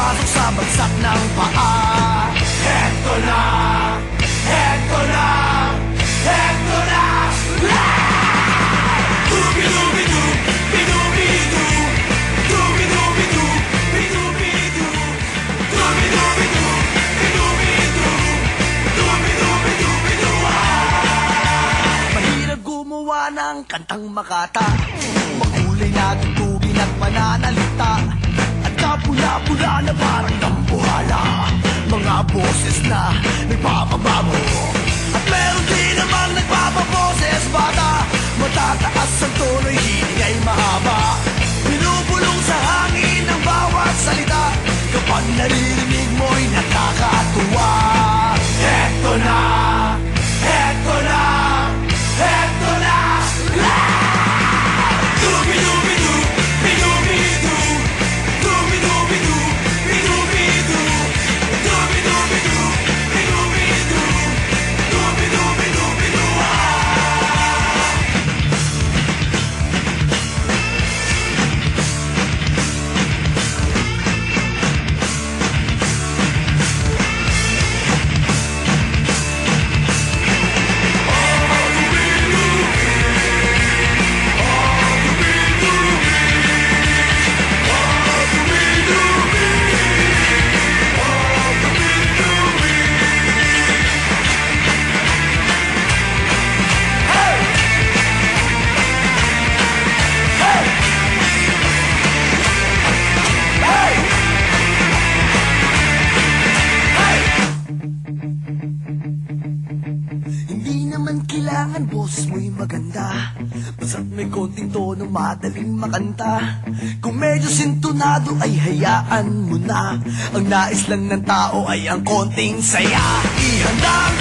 Sabay-sabay ang pasok sa bagsak ng paa Heto na! Heto na! Heto na! Mahirap gumawa ng kantang makata Makulay na Mga boses na nagpapabago At kailangan boses mo'y maganda. Basta't may konting tono madaling makanta. Kung medyo sintonado ay hayaan mo na. Ang nais lang ng tao ay ang konting saya. Ihanda ang